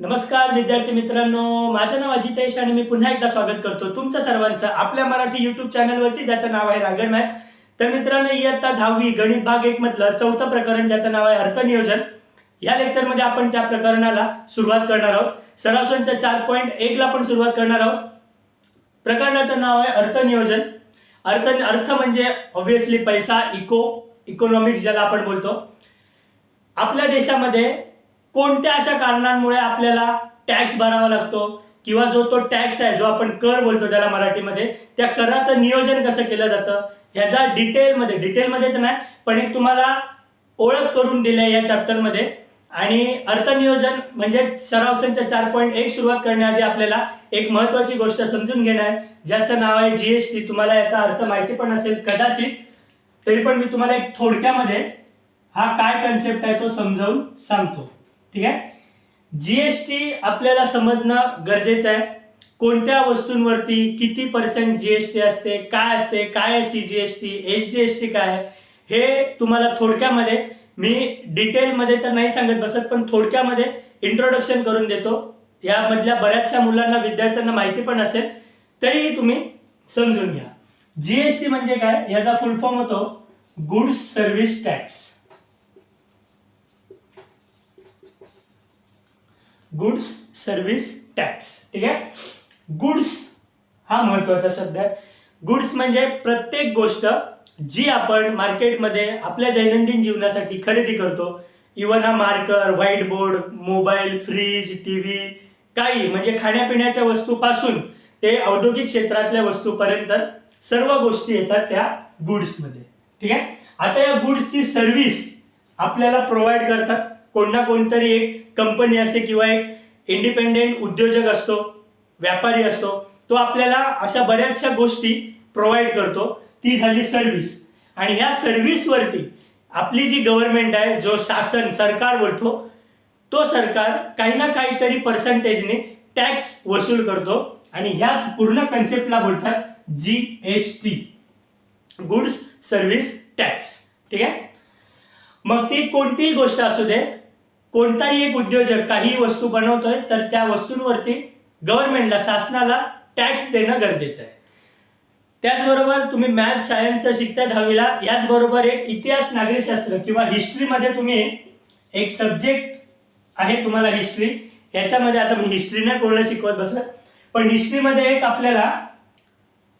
नमस्कार विद्यार्थी मित्रांनो. माझं नाव अजितेश आणि मी पुन्हा एकदा स्वागत करतो तुमचं सर्वांचं आपल्या मराठी युट्यूब चॅनलवरती ज्याचं नाव आहे रायगड मॅथ्स तर मित्रांनो इयत्ता दहावी गणित भाग एक मधलं चौथं प्रकरण ज्याचं नाव आहे अर्थनियोजन. या लेक्चरमध्ये आपण त्या प्रकरणाला सुरुवात करणार आहोत. सरासरीच्या चार पॉईंट एकला पण सुरुवात करणार आहोत. प्रकरणाचं नाव आहे अर्थनियोजन. अर्थ अर्थ म्हणजे ऑब्व्हियसली पैसा इको इकॉनॉमिक्स ज्याला आपण बोलतो. आपल्या देशामध्ये कोणत्या अशा कारणांमुळे आपल्याला टॅक्स भरावा लागतो? किंवा जो तो टॅक्स आहे जो आपण कर बोलतो त्याला मराठीमध्ये त्या कराचं नियोजन कसं केलं जातं? ह्याचा डिटेलमध्ये डिटेलमध्ये तर नाही पण एक तुम्हाला ओळख करून दिली आहे या चॅप्टरमध्ये आणि अर्थनियोजन म्हणजे सराव चार पॉईंट एक सुरुवात करण्याआधी आपल्याला एक महत्वाची गोष्ट समजून घेणं आहे ज्याचं नाव आहे जीएसटी तुम्हाला याचा अर्थ माहिती पण असेल कदाचित. तरी पण मी तुम्हाला एक थोडक्यामध्ये हा काय कन्सेप्ट आहे तो समजावून सांगतो. ठीक आहे? जीएसटी आपल्याला समजणं गरजेचं आहे. कोणत्या वस्तूंवरती किती पर्सेंट जीएसटी असते काय असते काय S C GST S GST काय आहे हे तुम्हाला थोडक्यामध्ये मी डिटेलमध्ये तर नाही सांगत बसत पण थोडक्यामध्ये इंट्रोडक्शन करून देतो. यामधल्या बऱ्याचशा मुलांना विद्यार्थ्यांना माहिती पण असेल तरीही तुम्ही समजून घ्या. जीएसटी म्हणजे काय? याचा फुल फॉर्म होतो goods service tax goods service tax. ठीक आहे? गुड्स हा महत्त्वाचा शब्द आहे. गुड्स म्हणजे प्रत्येक गोष्ट जी आपण मार्केटमध्ये आपल्या दैनंदिन जीवनासाठी खरेदी करतो. इवन हा marker whiteboard mobile fridge T V काही म्हणजे खाण्यापिण्याच्या वस्तूपासून ते औद्योगिक क्षेत्रातल्या वस्तूपर्यंत सर्व गोष्टी येतात त्या गुड्समध्ये. ठीक आहे? आता या गुड्सची सर्व्हिस आपल्याला प्रोव्हाइड करतात. कोण ना कोणतरी एक कंपनी असते किंवा एक इंडिपेंडेंट उद्योजक असतो व्यापारी असतो तो आपल्याला अशा बऱ्याचशा गोष्टी प्रोव्हाइड करतो. ती झाली सर्व्हिस आणि ह्या सर्व्हिसवरती आपली जी गव्हर्नमेंट आहे जो शासन सरकार बोलतो तो सरकार काही ना काहीतरी पर्सेंटेजने टॅक्स वसूल करतो. आणि ह्याच पूर्ण कन्सेप्टला बोलतात G S T goods service tax ठीक आहे? मग ती कोणतीही गोष्ट असू दे कोणताही एक उद्योजक काही वस्तू बनवतोय तर त्या वस्तूंवरती गव्हर्नमेंटला शासनाला टॅक्स देणं गरजेचं आहे. त्याचबरोबर तुम्ही मॅथ सायन्स शिकता दहावीला याचबरोबर एक इतिहास नागरिकशास्त्र किंवा हिस्ट्रीमध्ये तुम्ही एक सब्जेक्ट आहे तुम्हाला हिस्ट्री याच्यामध्ये आता मी हिस्ट्री नाही पूर्ण शिकवत बसत पण हिस्ट्रीमध्ये एक आपल्याला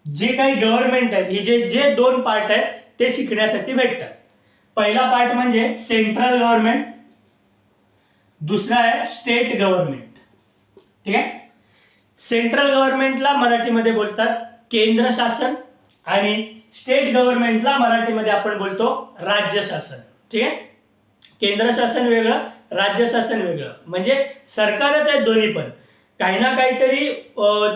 जे काही गव्हर्नमेंट आहेत हि जे जे दोन पार्ट आहेत ते शिकण्यासाठी भेटतात. पहिला पार्ट म्हणजे सेंट्रल गव्हर्नमेंट दुसरा आहे स्टेट गव्हर्नमेंट ठीक आहे? सेंट्रल गव्हर्नमेंटला मराठीमध्ये बोलतात केंद्र शासन आणि स्टेट गव्हर्नमेंटला मराठीमध्ये आपण बोलतो राज्य शासन. ठीक आहे? केंद्र शासन वेगळं राज्य शासन वेगळं. म्हणजे सरकारच आहेत दोन्ही पण. काही ना काहीतरी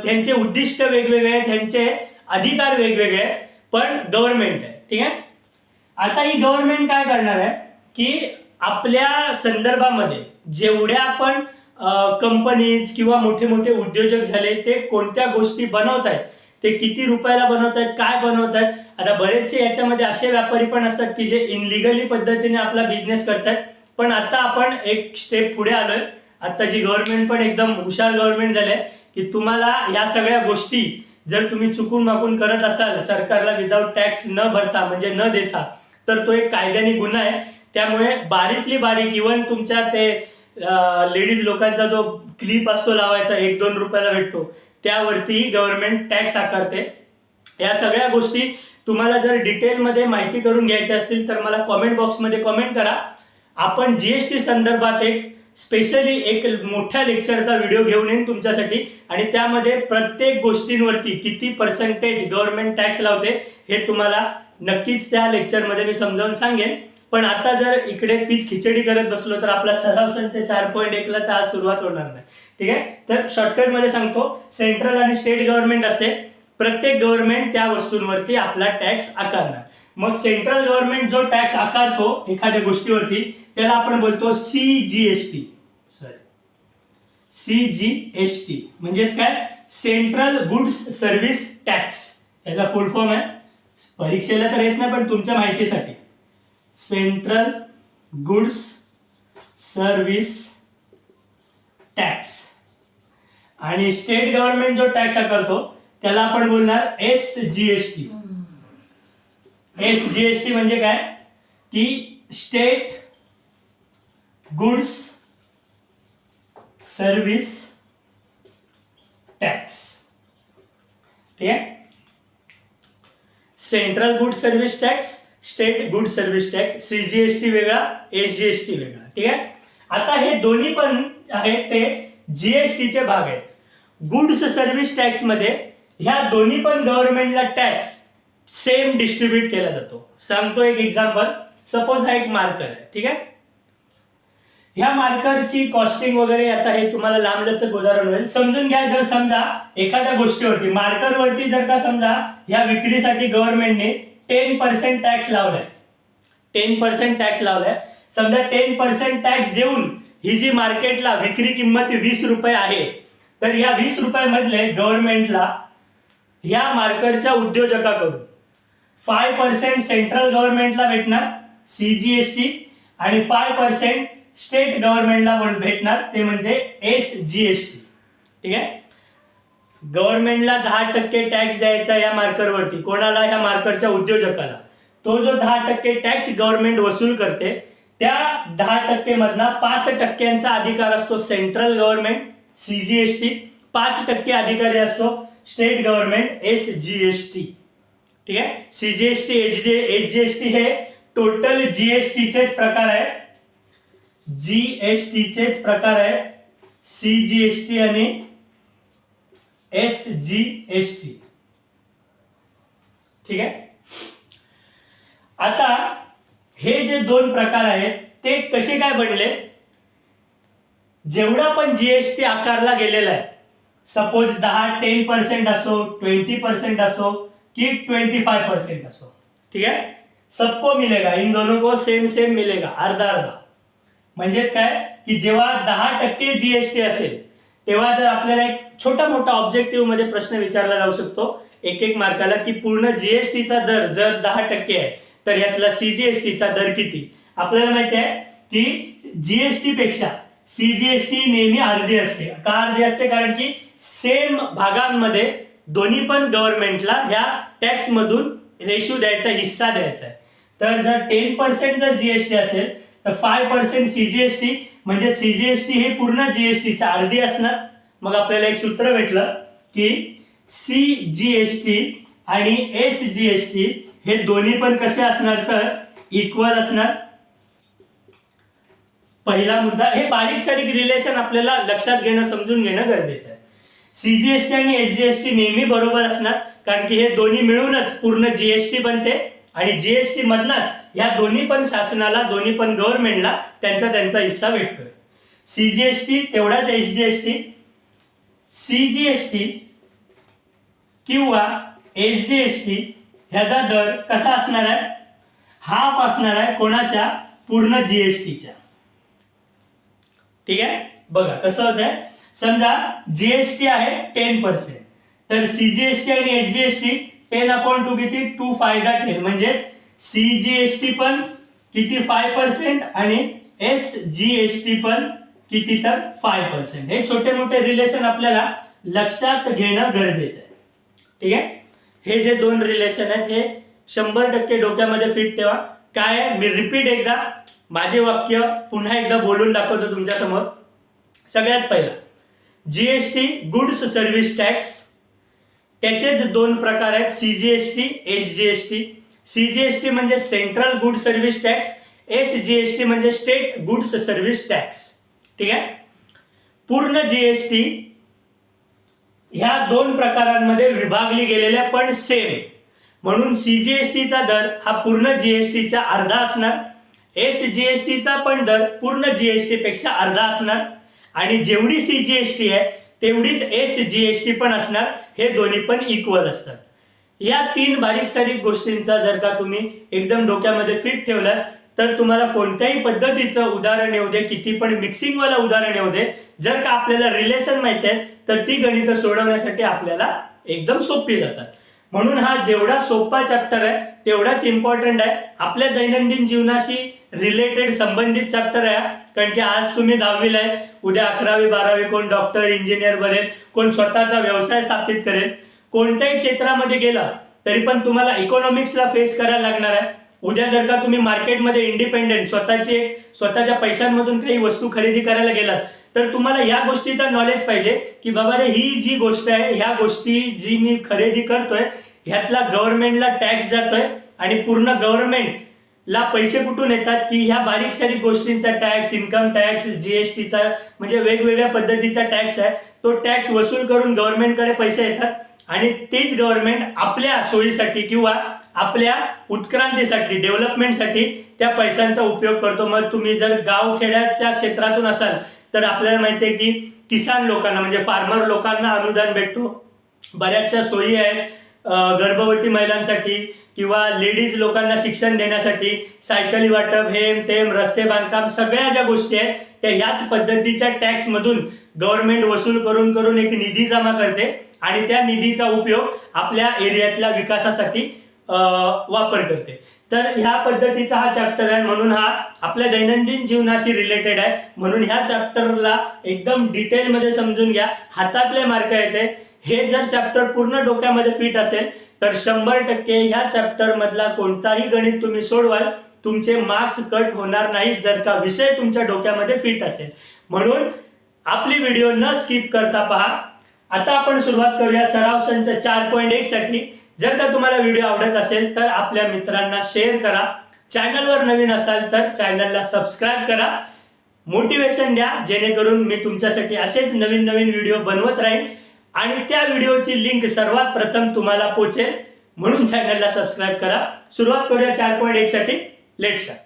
त्यांचे उद्दिष्ट वेगवेगळे त्यांचे अधिकार वेगवेगळे आहेत पण गव्हर्नमेंट आहे. ठीक आहे? आता ही गव्हर्नमेंट काय करणार आहे? की आपल्या संदर्भामध्ये जेवढ्या आपण कंपनीज किंवा मोठे मोठे उद्योजक झाले ते कोणत्या गोष्टी बनवत आहेत ते किती रुपयाला बनवत आहेत काय बनवत आहेत आता बरेचसे याच्यामध्ये असे व्यापारी पण असतात की जे इनलिगली पद्धतीने आपला बिझनेस करतात पण आता आपण एक स्टेप पुढे आलोय. आता जी गव्हर्नमेंट पण एकदम हुशार गव्हर्नमेंट झाले की तुम्हाला या सगळ्या गोष्टी जर तुम्ही चुकून माकून करत असाल सरकारला विदाऊट टॅक्स न भरता म्हणजे न देता तर तो एक कायद्याने गुन्हा आहे. त्यामुळे बारीकली बारीक इवन तुमच्या ते लेडीज लोकांचा जो क्लिप असतो लावायचा एक दोन रुपयाला भेटतो त्यावरतीही गव्हर्नमेंट टॅक्स आकारते. या सगळ्या गोष्टी तुम्हाला जर डिटेलमध्ये माहिती करून घ्यायची असतील तर मला कॉमेंट बॉक्समध्ये कॉमेंट करा. आपण जीएसटी संदर्भात एक स्पेशली एक मोठ्या लेक्चरचा व्हिडिओ घेऊन येईन तुमच्यासाठी. आणि त्यामध्ये प्रत्येक गोष्टींवरती किती पर्सेंटेज गव्हर्नमेंट टॅक्स लावते हे तुम्हाला नक्कीच त्या लेक्चरमध्ये मी समजावून सांगेन. पण आता जर इकडे तीच खिचडी करत बसलो तर आपला सराव संच चार पॉईंट एकला तर आज सुरुवात होणार नाही. ठीक आहे? तर शॉर्टकटमध्ये सांगतो सेंट्रल आणि स्टेट गव्हर्नमेंट असते प्रत्येक गव्हर्नमेंट त्या वस्तूंवरती आपला टॅक्स आकारणार. मग सेंट्रल गव्हर्नमेंट जो टॅक्स आकारतो एखाद्या गोष्टीवरती त्याला आपण बोलतो C G S T sorry C G S T म्हणजेच काय? सेंट्रल गुड्स सर्व्हिस टॅक्स याचा फुल फॉर्म आहे. परीक्षेला तर येत नाही पण तुमच्या माहितीसाठी. Central goods service tax. आणि स्टेट गव्हर्नमेंट जो टॅक्स आकारतो त्याला आपण बोलणार S G S T. S G S T म्हणजे काय? की स्टेट गुड्स सर्व्हिस टॅक्स. ठीक आहे? Central good service tax state good service tax CGST वेगळा एसजीएसटी वेगळा ठीक आहे? आता हे दोन्ही पण आहेत ते जीएसटीचे भाग आहेत. गुड्स सर्व्हिस टॅक्समध्ये ह्या दोन्ही पण गव्हर्नमेंटला टॅक्स सेम डिस्ट्रीब्यूट केला जातो. सांगतो एक एक्झाम्पल सपोज हा एक मार्कर आहे ठीक आहे? ह्या मार्करची कॉस्टिंग वगैरे आता हे तुम्हाला लांबलचक उदाहरण होईल. समजून घ्या जर समजा एखाद्या गोष्टीवरती मार्करवरती जर का समजा ह्या विक्रीसाठी गव्हर्नमेंटने टेन पर्सेंट टॅक्स लावलाय. टेन पर्सेंट टॅक्स लावलाय. समजा टेन पर्सेंट टॅक्स देऊन ही जी मार्केटला विक्री किंमत वीस रुपये आहे तर या वीस रुपयामधले गव्हर्नमेंटला ह्या मार्करच्या उद्योजकाकडून फाय पर्सेंट सेंट्रल गव्हर्नमेंटला भेटणार सी जी एस टी आणि फाय पर्सेंट स्टेट गव्हर्नमेंटला भेटणार ते म्हणजे एस जी एस टी ठीक आहे? गव्हर्नमेंटला दहा टक्के टॅक्स द्यायचा या मार्करवरती कोणाला? या मार्करच्या उद्योजकाला. तो जो दहा टक्के टॅक्स गव्हर्नमेंट वसूल करते त्या दहा टक्केमधला पाच टक्क्यांचा अधिकार असतो सेंट्रल गव्हर्नमेंट टी. पाच टक्के अधिकारी असतो state government S G S T. ठीक आहे? C G S T H D H G S T हे टोटल जी एस टीचेच प्रकार आहे. जी एस टीचेच प्रकार आहे. सी जी एस टी आणि एस जी एस टी. ठीक आहे? आता हे जे दोन प्रकार आहेत ते कसे काय बनले? जेवढा पण जीएसटी आकारला गेलेला आहे सपोज दहा टेन पर्सेंट असो ट्वेंटी पर्सेंट असो कि ट्वेंटी फाइव परसेंट असो. ठीक आहे? सबको मिलेगा इन दोनों को सेम सेम मिलेगा अर्धा अर्धा. म्हणजेच काय? की जेव्हा दहा टक्के जीएसटी असेल तेव्हा जर आपल्याला एक छोटा मोठा ऑब्जेक्टिव्हमध्ये प्रश्न विचारला जाऊ शकतो एक एक मार्काला की पूर्ण जीएसटीचा दर जर दहा टक्के आहे तर यातला सीजीएसटीचा दर किती? आपल्याला माहिती आहे की जीएसटी पेक्षा सीजीएसटी नेहमी अर्धी असते. का अर्धी असते? कारण की सेम भागांमध्ये दोन्ही पण गव्हर्नमेंटला ह्या टॅक्स मधून रेशो द्यायचा हिस्सा द्यायचा आहे. तर जर टेन पर्सेंट जर जीएसटी असेल तर फाय पर्सेंट सीजीएसटी म्हणजे सीजीएसटी हे पूर्ण जीएसटीच्या अर्धी असणार. मग आपल्याला एक सूत्र भेटलं की सी जी एस टी आणि एस जी एस टी हे दोन्ही पण कसे असणार तर इक्वल असणार. पहिला मुद्दा हे बारीक सारीक रिलेशन आपल्याला लक्षात घेणं समजून घेणं गरजेचं आहे. सीजीएसटी आणि एसजीएसटी नेहमी बरोबर असणार कारण की हे दोन्ही मिळूनच पूर्ण जीएसटी बनते. आणि जीएसटी मधनच या दोन्ही पण शासनाला दोन्ही पण गव्हर्नमेंटला त्यांचा त्यांचा हिस्सा भेटतोय. सीजीएसटी तेवढाच S G S T C G S T किंवा एस जी एस टी ह्याचा दर कसा असणार आहे? हाफ असणार आहे कोणाच्या? पूर्ण जीएसटीच्या ठीक आहे? बघा कसं होत आहे समजा जीएसटी आहे टेन पर्सेंट तर सीजीएसटी आणि एसजीएसटी टेन अपॉन टू किती? टू फायदा टेन म्हणजेच सी जी एस टी पण किती? फाय पर्सेंट आणि एस जी एस टी पण किती तर? फाय पर्सेंट हे छोटे मोठे रिलेशन आपल्याला लक्षात घेणं गरजेचं आहे. ठीक आहे? हे जे दोन रिलेशन आहेत हे शंभर टक्के डोक्यामध्ये फिट ठेवा. काय आहे? मी रिपीट एकदा माझे वाक्य पुन्हा एकदा बोलून दाखवतो तुमच्यासमोर. सगळ्यात पहिला जीएसटी गुड्स सर्व्हिस टॅक्स त्याचेच दोन प्रकार आहेत CGST S G S T CGST म्हणजे central good service tax S G S T म्हणजे स्टेट गुड्स सर्व्हिस टॅक्स ठीक आहे पूर्ण जीएसटी ह्या दोन प्रकारांमध्ये विभागली गेलेल्या पण सेम म्हणून सीजीएसटीचा दर हा पूर्ण जीएसटीचा अर्धा असणार एस जीएसटीचा पण दर पूर्ण जीएसटी पेक्षा अर्धा असणार आणि जेवढी सीजीएसटी आहे तेवढीच एस जी एस टी पण असणार हे दोन्ही पण इक्वल असतात. या तीन बारीक सारीक गोष्टींचा जर का तुम्ही एकदम डोक्यामध्ये फिट ठेवलात तर तुम्हाला कोणत्याही पद्धतीचं उदाहरण येऊ दे किती पण मिक्सिंगवाला उदाहरण येऊ दे जर का आपल्याला रिलेशन माहिती आहेत तर ती गणितं सोडवण्यासाठी आपल्याला एकदम सोपी जातात. म्हणून हा जेवढा सोपा चॅप्टर आहे तेवढाच इम्पॉर्टंट आहे. आपल्या दैनंदिन जीवनाशी रिलेटेड संबंधित चॅप्टर आहे कारण की आज तुम्ही दहावीला आहे. उद्या अकरावी बारावी कोण डॉक्टर इंजिनियर बनेल कोण स्वतःचा व्यवसाय स्थापित करेल. कोणत्याही क्षेत्रामध्ये गेला तरी पण तुम्हाला इकॉनॉमिक्सला फेस करायला लागणार आहे. उद्या जर का तुम्ही मार्केटमध्ये इंडिपेंडेंट स्वतःचे स्वतःच्या पैशांमधून काही वस्तू खरेदी करायला गेलात तर तुम्हाला या गोष्टीचा नॉलेज पाहिजे की बाबा रे ही जी गोष्ट आहे ह्या गोष्टी जी मी खरेदी करतोय ह्यातला गव्हर्नमेंटला टॅक्स जातोय आणि पूर्ण गव्हर्नमेंट ला पैसे कुठून येतात? की ह्या बारीक सारीक गोष्टींचा टॅक्स इन्कम टॅक्स जीएसटीचा म्हणजे वेगवेगळ्या पद्धतीचा टॅक्स आहे. तो टॅक्स वसूल करून गव्हर्नमेंटकडे पैसे येतात. आणि तेच गव्हर्नमेंट आपल्या सोयीसाठी किंवा आपल्या उत्क्रांतीसाठी डेव्हलपमेंटसाठी त्या पैशांचा उपयोग करतो. मग तुम्ही जर गावखेड्याच्या क्षेत्रातून असाल तर आपल्याला माहिती आहे की किसान लोकांना म्हणजे फार्मर लोकांना अनुदान भेटतो. बऱ्याचशा सोयी आहेत. गर्भवती महिलांसाठी किंवा लेडीज लोकांना शिक्षण देण्यासाठी सायकली वाटप हेम तेम रस्ते बांधकाम सगळ्या ज्या गोष्टी आहेत त्या ह्याच पद्धतीच्या टॅक्समधून गव्हर्नमेंट वसूल करून करून एक निधी जमा करते आणि त्या निधीचा उपयोग आपल्या एरियातल्या विकासासाठी वापर करते. तर ह्या पद्धतीचा हा चॅप्टर आहे म्हणून हा आपल्या दैनंदिन जीवनाशी रिलेटेड आहे. म्हणून ह्या चॅप्टरला एकदम डिटेलमध्ये समजून घ्या. हातातले मार्क येते. हे जर चॅप्टर पूर्ण डोक्यामध्ये फिट असेल तर शंभर टक्के ह्या चॅप्टर मधला कोणताही गणित तुम्ही सोडवाल तुमचे मार्क्स कट होणार नाहीत जर का विषय तुमच्या डोक्यामध्ये फिट असेल. म्हणून आपली व्हिडिओ न स्किप करता पहा. आता आपण सुरुवात करूया सराव संच चार पॉईंट एक साठी. जर का तुम्हाला व्हिडिओ आवडत असेल तर आपल्या मित्रांना शेअर करा. चॅनलवर नवीन असाल तर चॅनलला सबस्क्राईब करा. मोटिवेशन द्या जेणेकरून मी तुमच्यासाठी असेच नवीन नवीन व्हिडिओ बनवत राहीन आणि त्या व्हिडिओची लिंक सर्वात प्रथम तुम्हाला पोचेल. म्हणून चॅनलला सबस्क्राईब करा. सुरुवात करूया चार पॉईंट एक साठी. लेट स्टार्ट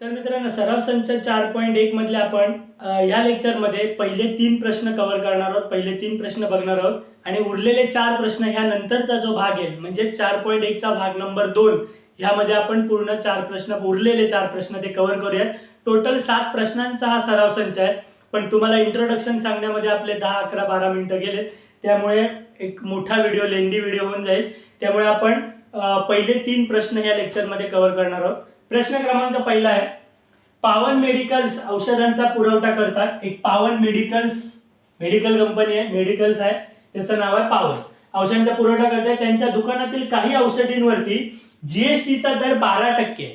तर मित्रांनो सराव संच चार पॉईंट एक मधले आपण अ, ह्या लेक्चरमध्ये पहिले तीन प्रश्न कव्हर करणार आहोत पहिले तीन प्रश्न बघणार आहोत. आणि उरलेले चार प्रश्न ह्या नंतरचा जो भाग येईल म्हणजे चार पॉईंट एकचा भाग नंबर दोन ह्यामध्ये आपण पूर्ण चार प्रश्न उरलेले चार प्रश्न ते कव्हर करूयात. टोटल सात प्रश्नांचा हा सराव संच आहे. पण तुम्हाला इंट्रोडक्शन सांगण्यामध्ये आपले दहा अकरा बारा मिनिटं गेलेत. त्यामुळे एक मोठा व्हिडिओ लेंदी व्हिडिओ होऊन जाईल. त्यामुळे आपण पहिले तीन प्रश्न या लेक्चरमध्ये कव्हर करणार आहोत. प्रश्न क्रमांक पहिला आहे पावन मेडिकल्स औषधांचा पुरवठा करतात. एक पावन मेडिकल्स मेडिकल कंपनी आहे मेडिकल्स आहे. त्याचं नाव आहे पावन. औषधांचा पुरवठा करतात. त्यांच्या दुकानातील काही औषधींवरती जीएसटीचा दर बारा टक्के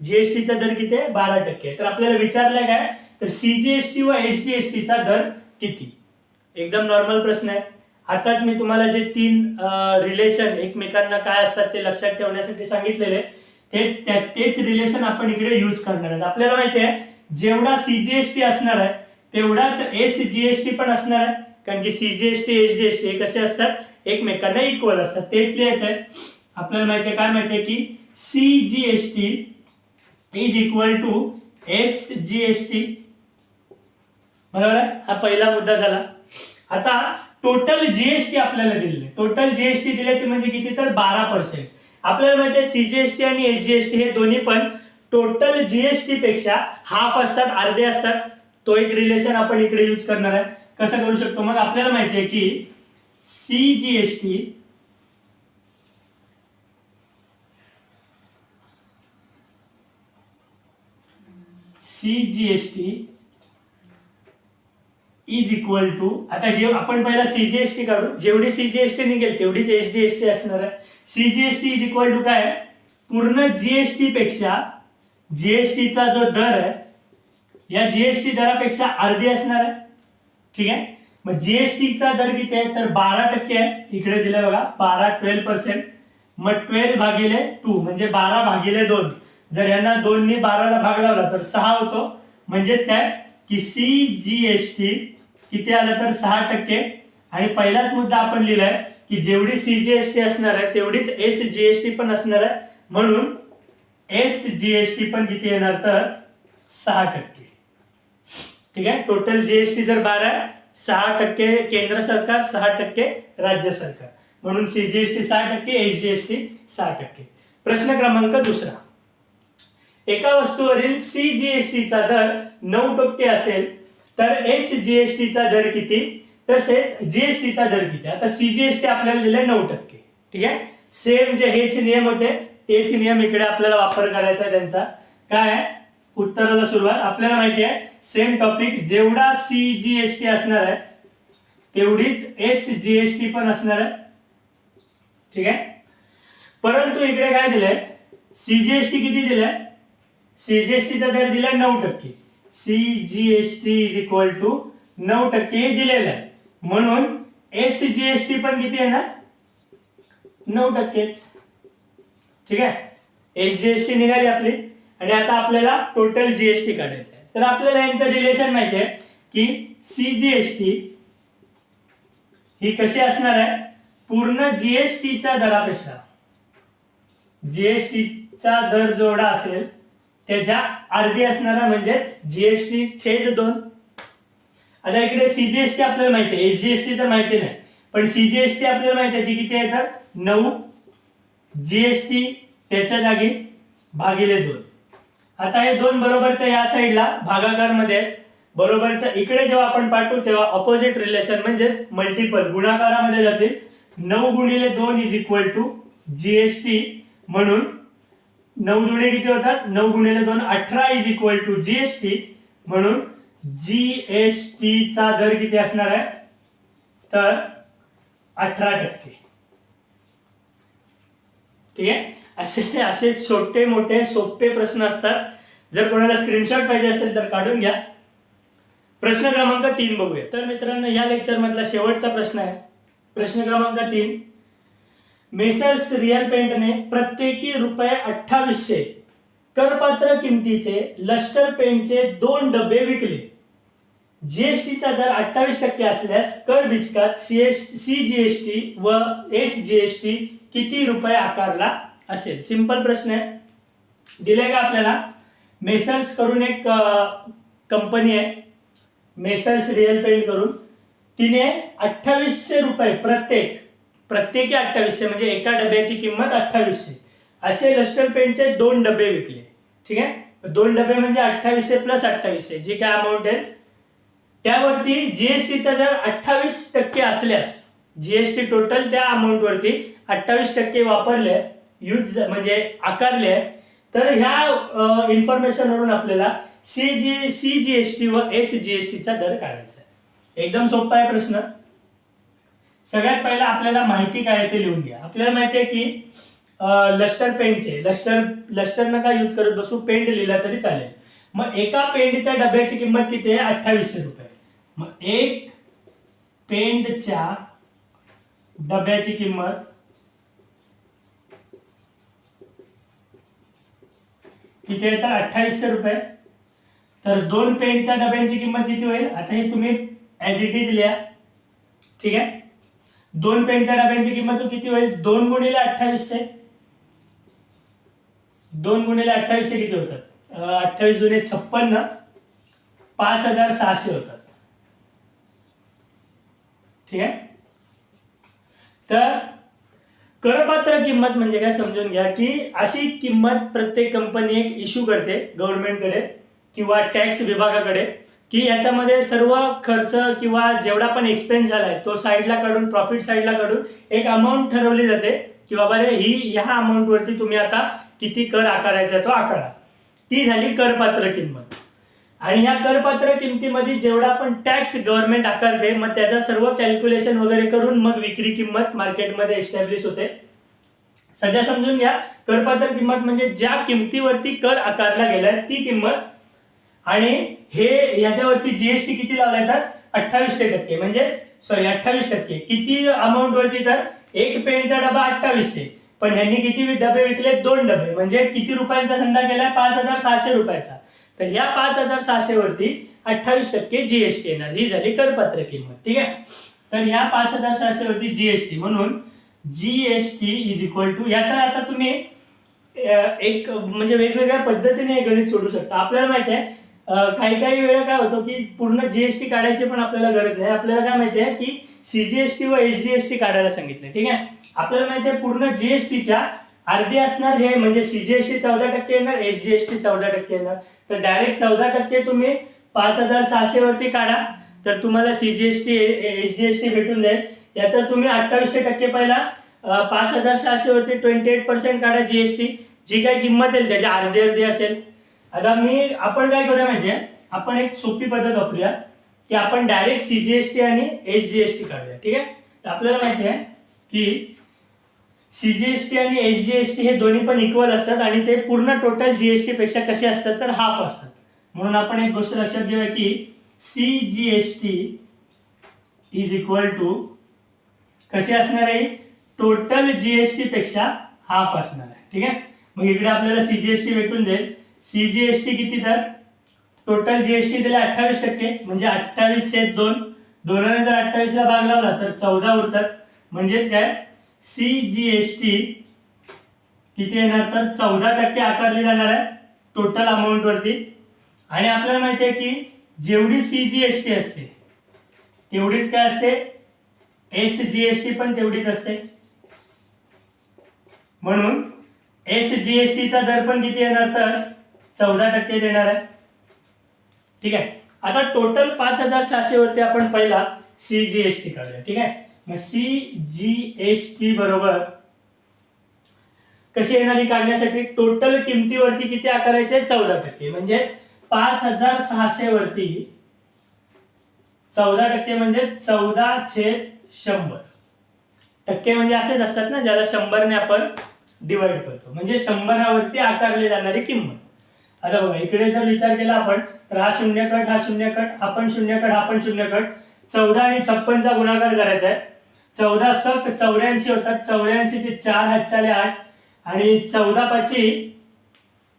जीएसटीचा दर किती आहे? बारा टक्के तर आपल्याला विचारलंय काय? तर सीजीएसटी व एसजीएसटीचा दर किती? एकदम नॉर्मल प्रश्न आहे. आताच मी तुम्हाला जे तीन रिलेशन एकमेकांना काय असतात ते लक्षात ठेवण्यासाठी सांगितलेले तेच तेच रिलेशन आपण इकडे यूज करणार आहेत. आपल्याला माहिती आहे जेवढा सीजीएसटी असणार आहे तेवढाच एस जीएसटी पण असणार आहे. कारण की सीजीएसटी एस जीएसटी हे कसे असतात? एकमेकांना इक्वल असतात. तेच लिहायचं आहे आपल्याला माहिती आहे काय माहिती आहे की C G S T is equal to S G S T बरोबर आहे? हा पहिला मुद्दा झाला. आता टोटल जीएसटी आपल्याला दिले टोटल जीएसटी दिले ते म्हणजे किती तर? बारा पर्सेंट आपल्याला माहिती आहे सीजीएसटी आणि एसजीएसटी हे दोन्ही पण टोटल जीएसटी पेक्षा हाफ असतात अर्धे असतात. तो एक रिलेशन आपण इकडे यूज करणार आहे. कसं करू शकतो? मग आपल्याला माहिती आहे की CGST CGST is equal to आता जे आपण पहिला सीजीएसटी काढू जेवढी सीजीएसटी निघेल तेवढीच एसजीएसटी असणार आहे सीजीएसटी इज इक्वल टू काय आहे पूर्ण जीएसटी पेक्षा जीएसटीचा जो दर आहे या जीएसटी दरापेक्षा अर्धी असणार आहे ठीक आहे मग जीएसटीचा दर किती आहे तर बारा टक्के आहे इकडे दिलं बघा बारा ट्वेल्व पर्सेंट मग ट्वेल्व भागिले टू म्हणजे बारा भागिले दोन जर यांना दोननी बाराला भाग लावला तर सहा होतो म्हणजेच काय की सी जी एस टी किती आलं तर सहा टक्के. आणि पहिलाच मुद्दा आपण लिहिलाय की जेवढी सी जी एस टी असणार आहे तेवढीच एस जी एस टी पण असणार आहे. म्हणून एस जी एस टी पण किती येणार तर? सहा टक्के. ठीक आहे? टोटल जीएसटी जर बारा आहे सहा टक्के केंद्र सरकार सहा टक्के राज्य सरकार. म्हणून सीजीएसटी सहा टक्के एस जीएसटी सहा टक्के. प्रश्न क्रमांक दुसरा. एका वस्तूवरील सीजीएसटीचा दर नऊ टक्के असेल तर एस जीएसटीचा दर किती? तसेच जीएसटीचा दर किती? आता सीजीएसटी आपल्याला दिले नऊ टक्के. ठीक आहे? सेम जे हेच नियम होते तेच नियम इकडे आपल्याला वापर करायचा आहे त्यांचा. काय आहे? उत्तराला सुरुवात. आपल्याला माहिती आहे सेम टॉपिक जेवढा सीजीएसटी असणार आहे तेवढीच एस जीएसटी पण असणार आहे. ठीक आहे? परंतु इकडे काय दिलंय? सीजीएसटी किती दिलाय? सीजीएसटीचा दर दिलाय नऊ टक्के. C G S T is equal to नऊ टक्के दिलेलं आहे. म्हणून एस जी एस टी पण किती आहे ना? नऊ टक्केच. ठीक आहे? एस जी एस टी निघाली आपली. आणि आता आपल्याला टोटल जी एस टी काढायचं आहे. तर आपल्याला यांचं रिलेशन माहिती आहे की सी जी एस टी ही कशी असणार आहे? पूर्ण जीएसटीच्या दरापेक्षा. जीएसटीचा दर जेवढा असेल त्याच्या अर्धी असणारा म्हणजेच जीएसटी छेद दोन. आता इकडे सीजीएसटी आपल्याला माहिती आहे. एसजीएसटी तर माहिती नाही. पण सीजीएसटी आपल्याला माहिती आहे. ती किती आहे तर? नऊ. जीएसटी त्याच्या जागी भागिले दोन. आता हे दोन बरोबरच्या या साईडला भागाकारमध्ये आहेत. बरोबरच्या इकडे जेव्हा आपण पाठवू तेव्हा अपोजिट रिलेशन म्हणजेच मल्टिपल गुणाकारामध्ये जातील. नऊ गुणिले दोन इज इक्वल टू जीएसटी म्हणून नऊ दुणे किती होतात? नऊ गुणिले दोन अठरा इज इक्वल टू जीएसटी म्हणून जीएसटी चा दर किती असणार आहे? तर अठरा टक्के. ठीक आहे? असे असे छोटे मोठे सोपे प्रश्न असतात. जर कोणाला स्क्रीनशॉट पाहिजे असेल तर काढून घ्या. प्रश्न क्रमांक तीन बघूया. तर मित्रांनो या लेक्चर मधला शेवटचा प्रश्न आहे. प्रश्न क्रमांक तीन. मेसर्स रिअल पेंटने प्रत्येकी रुपये अठ्ठावीसशे करपात्र किमतीचे लष्टर पेंटचे दोन डबे विकले. जीएसटीचा दर अठ्ठावीस टक्के असल्यास कर विचकात सीएस सी टी व एस जीएसटी किती रुपये आकारला असेल? सिंपल प्रश्न आहे. दिले का आपल्याला? मेसर्स करून एक कंपनी आहे. मेसर्स रिअल पेंट करून. तिने अठ्ठावीसशे रुपये प्रत्येक प्रत्येकी अठ्ठावीसशे म्हणजे एका डब्याची किंमत अठ्ठावीसशे. असे लष्टर पेंटचे दोन डबे विकले. ठीक आहे? दोन डबे म्हणजे अठ्ठावीसशे प्लस अठ्ठावीसशे जी काय अमाऊंट आहे? त्यावरती जीएसटीचा जर अठ्ठावीस टक्के असल्यास जीएसटी टोटल त्या अमाऊंट वरती अठ्ठावीस टक्के वापरले यूज म्हणजे आकारले तर ह्या इन्फॉर्मेशन वरून आपल्याला सी जी सी जीएसटी व एस जीएसटीचा दर काढायचा आहे. एकदम सोपा आहे प्रश्न. सगळ्यात पहिला आपल्याला माहिती काय ते लिहून घ्या. आपल्याला माहिती आहे की लष्टर पेंटचे लष्टर लष्टर नका यूज करत बसू? पेंट लिहिला तरी चालेल. मग एका पेंटच्या डब्याची किंमत किती आहे? अठ्ठावीसशे रुपये. मग एक पेंटच्या डब्याची किंमत किती आहे? तर अठ्ठावीसशे रुपये. तर दोन पेंटच्या डब्यांची किंमत किती होईल? आता हे तुम्ही ऍज इट इज लिहा. ठीक आहे? दोन पेनच्या डब्यांची किंमत किती होईल? दोन गुणिले अठ्ठावीसशे दोन गुणिले अठ्ठावीसशे किती होतात? अठ्ठावीस जुने छप्पन्न पाच हजार सहाशे होतात. ठीक आहे? तर करपात्र किंमत म्हणजे काय समजून घ्या की अशी किंमत प्रत्येक कंपनी एक इश्यू करते गव्हर्नमेंटकडे किंवा टॅक्स विभागाकडे. की याच्यामध्ये सर्व खर्च किंवा जेवढा पण एक्सपेन्स झालाय तो साईडला काढून प्रॉफिट साईडला काढून एक अमाऊंट ठरवली जाते की बाबा रे ही ह्या अमाऊंटवरती तुम्ही आता किती कर आकारायचा तो आकारा ती झाली करपात्र किंमत. आणि ह्या करपात्र किमतीमध्ये जेवढा पण टॅक्स गव्हर्नमेंट आकारते मग त्याचा सर्व कॅल्क्युलेशन वगैरे करून मग विक्री किंमत मार्केटमध्ये एस्टॅब्लिश होते. सध्या समजून घ्या करपात्र किंमत म्हणजे ज्या किमतीवरती कर आकारला गेलाय ती किंमत आणि हे याच्यावरती जीएसटी किती लावलाय तर? अठ्ठावीसशे टक्के. म्हणजेच सॉरी अठ्ठावीस टक्के. किती अमाऊंट वरती तर? एक पेनचा डबा अठ्ठावीसशे. पण ह्यांनी किती डबे विकले? दोन डबे. म्हणजे किती रुपयांचा धंदा केलाय? पाच हजार सहाशे रुपयाचा. तर ह्या पाच हजार सहाशे वरती अठ्ठावीस टक्के जीएसटी येणार. ही झाली करपात्र किंमत. ठीक आहे? तर ह्या पाच हजार सहाशे वरती जीएसटी म्हणून जीएसटी इज इक्वल टू यात आता तुम्ही एक म्हणजे वेगवेगळ्या पद्धतीने गणित सोडू शकता. आपल्याला माहिती आहे काही काही वेळा काय होतं की पूर्ण जीएसटी काढायची पण आपल्याला गरज नाही. आपल्याला काय माहिती आहे की सीजीएसटी व एसजीएसटी काढायला सांगितलं ठीक आहे? आपल्याला माहिती आहे पूर्ण जीएसटीच्या अर्धी असणार हे म्हणजे सीजीएसटी चौदा टक्के येणार एसजीएसटी चौदा टक्के येणार. तर डायरेक्ट चौदा टक्के तुम्ही पाच हजार सहाशे वरती काढा. तर तुम्हाला सीजीएसटी एसजीएसटी भेटून जाईल. या तर तुम्ही अठ्ठावीसशे टक्के पहिला पाच हजार सहाशे वरती ट्वेंटी एट पर्सेंट काढा जीएसटी जी काही किंमत येईल त्याची अर्धी अर्धी असेल. आता मी आपण काय करूया माहितीये? आपण एक सोपी पद्धत वापरूया की आपण डायरेक्ट सीजीएसटी आणि एस जी एस टी काढूया ठीक आहे? तर आपल्याला माहिती आहे की सीजीएसटी आणि एस जी एस टी हे दोन्ही पण इक्वल असतात आणि ते पूर्ण टोटल जीएसटी पेक्षा कसे असतात तर हाफ असतात. म्हणून आपण एक गोष्ट लक्षात घेऊया की C G S T is equal to कसे असणार आहे? टोटल जीएसटी पेक्षा हाफ असणार आहे ठीक आहे? मग इकडे आपल्याला सीजीएसटी भेटून जाईल. सी जी एस टी किती तर टोटल जीएसटी दिले अठ्ठावीस टक्के म्हणजे अठ्ठावीस छेद दोन. दोनाने जर अठ्ठावीसला भाग लावला तर चौदा उरतात. म्हणजेच काय? सी जी एस टी किती येणार? तर चौदा टक्के आकारली जाणार आहे टोटल अमाऊंटवरती आणि आपल्याला माहिती आहे की जेवढी सी जी एस टी असते तेवढीच काय असते? एस जी एस टी पण तेवढीच असते. म्हणून एस जी एस टीचा दर पण किती येणार? तर चौदा टक्के येणार आहे. ठीक आहे? आता टोटल पाच हजार सहाशे वरती आपण पहिला सी जी एस टी काढूया. ठीक आहे? मग सी जी एस टी बरोबर कशी येणारी काढण्यासाठी? टोटल किमतीवरती किती आकारायचे? चौदा टक्के. म्हणजेच पाच हजार सहाशे वरती चौदा टक्के म्हणजे चौदा छेद शंभर. टक्के म्हणजे असेच असतात ना ज्याला शंभरने आपण डिवाइड करतो. म्हणजे शंभरावरती आकारली जाणारी किंमत. आता बघा इकडे जर विचार केला आपण तर हा शून्य कट हा शून्य कट आपण शून्य कट आपण शून्य कट चौदा आणि छप्पनचा गुणाकार करायचा आहे. चौदा सक चौऱ्याऐंशी होतात. चौऱ्याऐंशीचे चार हातचाले आठ आणि चौदा पाची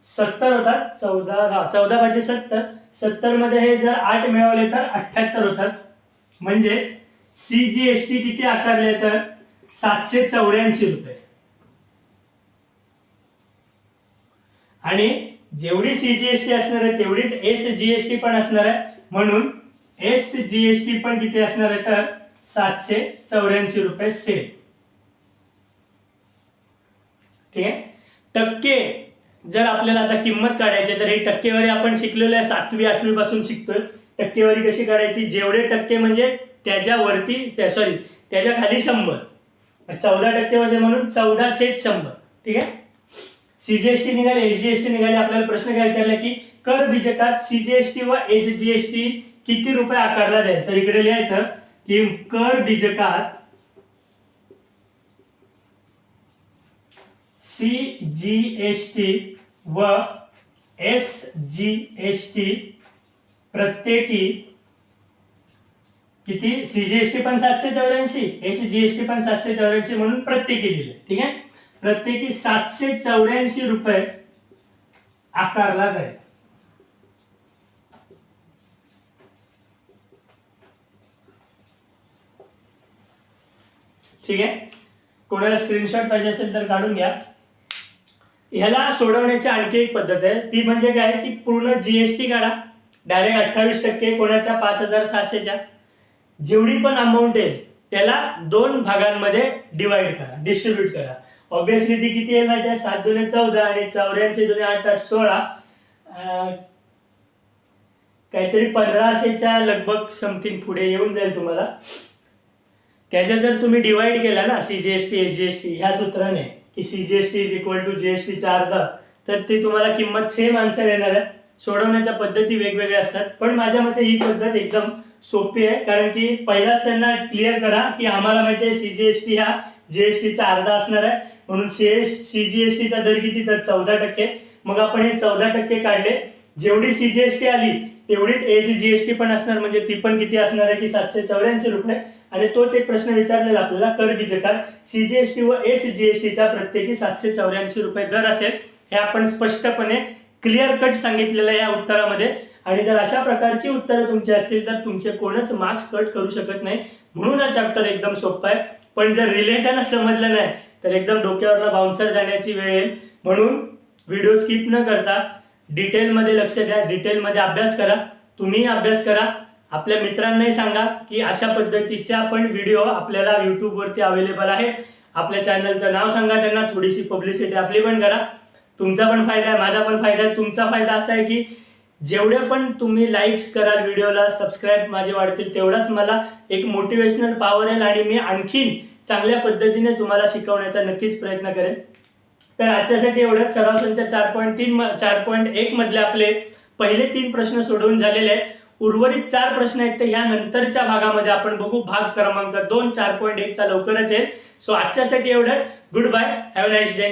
सत्तर होतात. चौदा हा चौदा पाचशे सत्तर. सत्तरमध्ये हे जर आठ मिळवले तर अठ्ठ्याहत्तर होतात. म्हणजेच सी जी एस टी किती आकारले तर सातशे चौऱ्याऐंशी रुपये. आणि जेवढी सीजीएसटी असणार आहे तेवढीच एस जीएसटी पण असणार आहे. म्हणून एस जीएसटी पण किती असणार आहे तर सातशे चौऱ्याऐंशी रुपये सेल ठीक आहे? टक्के जर आपल्याला आता किंमत काढायची आहे, तर ही टक्केवारी आपण शिकलेलो आहे सातवी आठवी पासून शिकतोय. टक्केवारी कशी काढायची? जेवढे टक्के म्हणजे त्याच्यावरती सॉरी त्याच्याखाली शंभर. चौदा टक्केवारी म्हणून चौदा छेद शंभर. ठीक आहे? सीजीएसटी निघाले एसजीएसटी निघाले आपल्याला प्रश्न काय विचारला की कर बीजकात सीजीएसटी व एसजीएसटी किती रुपये आकारला जाईल? तर इकडे लिहायचं की कर बीजकात सी जी एस टी व एस जी एस टी प्रत्येकी किती? सीजीएसटी पण सातशे चौऱ्याऐंशी एस जीएसटी पण सातशे चौऱ्याऐंशी म्हणून प्रत्येकी दिले. ठीक आहे? प्रत्येकी सातशे चौऱ्याऐंशी रुपये आकारला जाईल. ठीक आहे? कोणाला स्क्रीनशॉट पाहिजे असेल तर काढून घ्या. ह्याला सोडवण्याची आणखी एक पद्धत आहे. ती म्हणजे काय? की पूर्ण जीएसटी काढा. डायरेक्ट अठ्ठावीस टक्के कोणाच्या? पाच हजार सहाशेच्या. जेवढी पण अमाऊंट येईल त्याला दोन भागांमध्ये डिवाइड करा डिस्ट्रीब्यूट करा. ऑब्विसली ती किती आहे माहिती आहे? सात दोन्ही चौदा आणि चौऱ्याऐंशी दोन्ही आठ आठ सोळा. काहीतरी पंधराशेच्या लगभग समथिंग पुढे येऊन जाईल तुम्हाला. त्याच्या जर तुम्ही डिवाइड केला ना C G S T S G S T ह्या सूत्राने की C G S T is equal to G S टीचा अर्धा तर ते तुम्हाला किंमत सेम आन्सर येणार आहे. सोडवण्याच्या पद्धती वेगवेगळ्या असतात. पण माझ्या मते ही पद्धत एकदम सोपी आहे. कारण की पहिलाच त्यांना क्लिअर करा की आम्हाला माहिती आहे सी जी एस टी हा जी एस टीचा अर्धा असणार आहे. म्हणून C S C G S टीचा दर किती? तर चौदा टक्के. मग आपण हे चौदा टक्के काढले. जेवढी सी जी एस टी आली तेवढीच एस जी एस टी पण असणार. म्हणजे ती पण किती असणार आहे की सातशे चौऱ्याऐंशी रुपये? आणि तोच एक प्रश्न विचारलेला आपल्याला कर बीजकात सीजीएसटी व एस जीएसटीचा प्रत्येकी सातशे चौऱ्याऐंशी रुपये दर असेल हे आपण स्पष्टपणे क्लिअर कट सांगितलेलं आहे या उत्तरामध्ये. आणि जर अशा प्रकारची उत्तरं तुमची असतील तर तुमचे कोणच मार्क्स कट करू शकत नाही. म्हणून हा चॅप्टर एकदम सोपा आहे. पण जर रिलेशनच समजलं नाही तर एकदम डोक्यावरनं बाउन्सर जाण्याची वेळ येईल. म्हणून व्हिडिओ स्किप न करता डिटेलमध्ये लक्ष द्या. डिटेलमध्ये अभ्यास करा. तुम्ही अभ्यास करा. आपल्या मित्रांनाही सांगा की अशा पद्धतीच्या पण व्हिडिओ आपल्याला यूट्यूबवरती अवेलेबल आहेत. आपल्या चॅनलचं नाव सांगा त्यांना. थोडीशी पब्लिसिटी आपली पण करा. तुमचा पण फायदा आहे माझा पण फायदा आहे. तुमचा फायदा असा आहे की जेवढे पण तुम्ही लाईक्स कराल व्हिडिओला सबस्क्राईब माझे वाढतील तेवढाच मला एक मोटिवेशनल पॉवर येईल आणि मी आणखीन चांगल्या पद्धतीने तुम्हाला शिकवण्याचा नक्कीच प्रयत्न करेन. तर आजच्यासाठी एवढंच. सराव संच चार पॉईंट तीन चार पॉईंट एक मधले आपले पहिले तीन प्रश्न सोडवून झालेले आहेत. उर्वरित चार प्रश्न आहेत ते ह्या नंतरच्या भागामध्ये आपण बघू. भाग क्रमांक दोन चार पॉईंट एकचा लवकरच आहे सो आजच्यासाठी एवढंच. Goodbye have nice day